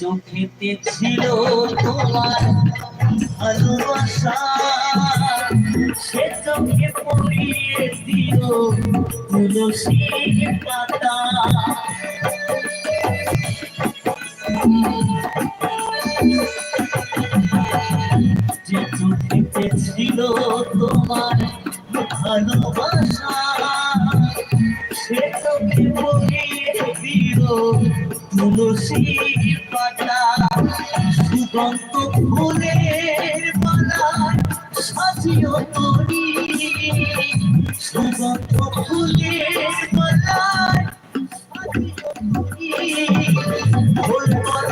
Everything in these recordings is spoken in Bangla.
চোখেতে ছিল তোমার ভালোবাসা। সে চোখে পড়িয়ে দিল তুলসী পাতা। যে চোখেতে ছিল তোমার ভালোবাসা, সে চোখে পড়িয়ে দিল তুলসী পাতা সুগন্ধ ফুলের পাতা সাজিও তরি। সুগন্ধ ফুলের পাতা সাজিও তরি। করতাল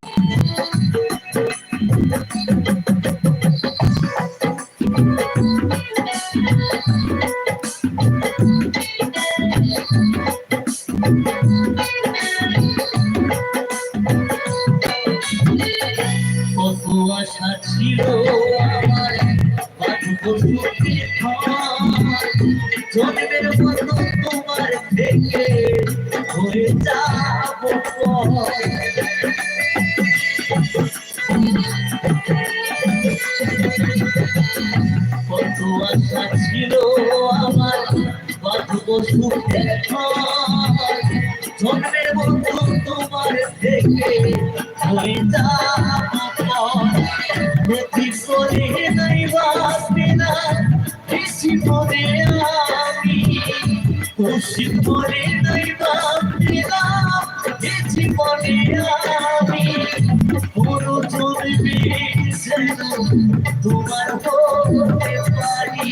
আশা ছিল আমার। জন্মের মতো তোমার থেকে হয়ে যাব ঘর। জন্মের মতো তোমার থেকে হয়ে যাব পর। করে নাই বাঁচবে না বেশি মনে আমি খুশি করে নাই বাঁচবে না বেশি মনে আমি বড় চলবে তোমার হতে পারি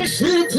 Jesus